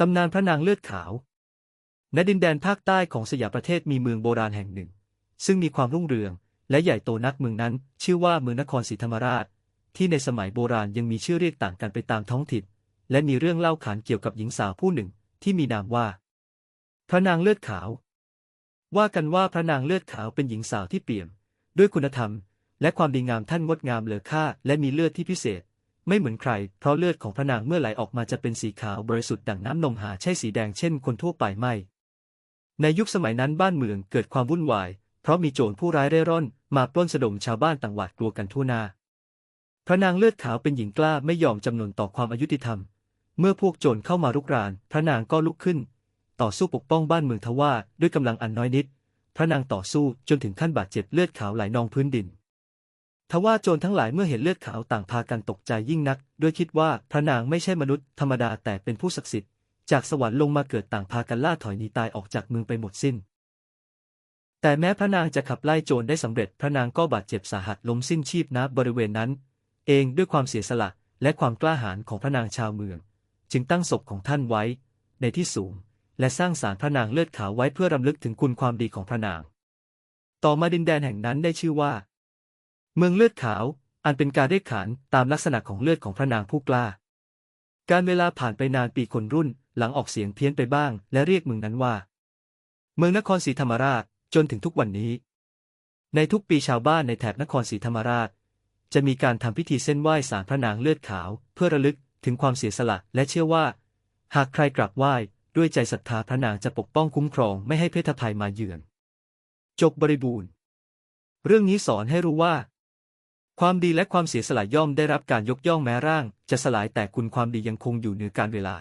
ตำนานพระนางเลือดขาว ณ ดินแดนภาคใต้ของสยามประเทศมีเมืองโบราณแห่งหนึ่ง ซึ่งมีความรุ่งเรือง และใหญ่โตนักเมืองนั้น ชื่อว่าเมืองนครศรีธรรมราช ที่ในสมัยโบราณยังมีชื่อเรียกต่างกันไปตามท้องถิ่น และมีเรื่องเล่าขานเกี่ยวกับหญิงสาวผู้หนึ่ง ที่มีนามว่า พระนางเลือดขาว ว่ากันว่าพระนางเลือดขาวเป็นหญิงสาวที่เปี่ยม ด้วยคุณธรรม และความดีงามท่านงดงามเหลือค่า และมีเลือดที่พิเศษ ไม่เหมือนใคร เพราะเลือดของพระนางเมื่อไหลออกมาจะเป็นสีขาวบริสุทธิ์ดั่งน้ำนมหาใช่สีแดงเช่นคนทั่วไปไม่ ในยุคสมัยนั้นบ้านเมืองเกิดความวุ่นวาย เพราะมีโจรผู้ร้ายเร่ร่อน มาปล้นสะดมชาวบ้านต่างหวาดกลัวกันทั่วหน้า พระนางเลือดขาวเป็นหญิงกล้าไม่ยอมจำนนต่อความอายุติธรรม เมื่อพวกโจรเข้ามารุกราน พระนางก็ลุกขึ้น ต่อสู้ปกป้องบ้านเมืองทว่าด้วยกำลังอันน้อยนิด พระนางต่อสู้จนถึงขั้นบาดเจ็บเลือดขาวไหลนองพื้นดิน ทว่าโจรทั้งหลายเมื่อเห็นเลือดขาวต่างพากันตกใจยิ่งนัก ด้วยคิดว่าพระนางไม่ใช่มนุษย์ธรรมดาแต่เป็นผู้ศักดิ์สิทธิ์จากสวรรค์ลงมาเกิดต่างพากันล่าถอยหนีตายออกจากเมืองไปหมดสิ้น แต่แม้พระนางจะขับไล่โจรได้สำเร็จ พระนางก็บาดเจ็บสาหัสล้มสิ้นชีพณบริเวณนั้น เองด้วยความเสียสละและความกล้าหาญของพระนางชาวเมือง จึงตั้งศพของท่านไว้ ในที่สูง และสร้างศาลพระนางเลือดขาวไว้เพื่อรำลึกถึงคุณความดีของพระนาง ต่อมาดินแดนแห่งนั้นได้ชื่อว่า เมืองเลือดขาว อันเป็นการเรียกขานตามลักษณะของเลือดของพระนางผู้กล้า การเวลาผ่านไปนานปีคนรุ่น หลังออกเสียงเพี้ยนไปบ้าง และเรียกเมืองนั้นว่า เมืองนครศรีธรรมราชจนถึงทุกวันนี้ ในทุกปีชาวบ้านในแถบนครศรีธรรมราช จะมีการทำพิธีเส้นไหว้สารพระนางเลือดขาว เพื่อระลึกถึงความเสียสละและเชื่อว่า หากใครกราบไหว้ด้วยใจศรัทธาพระนางจะปกป้องคุ้มครองไม่ให้เพศภัยมาเยือน จบบริบูรณ์ เรื่องนี้สอนให้รู้ว่า ความดีและความเสียสละย่อมได้รับการยกย่องแม้ร่าง จะสลายแต่คุณความดียังคงอยู่เหนือการเวลา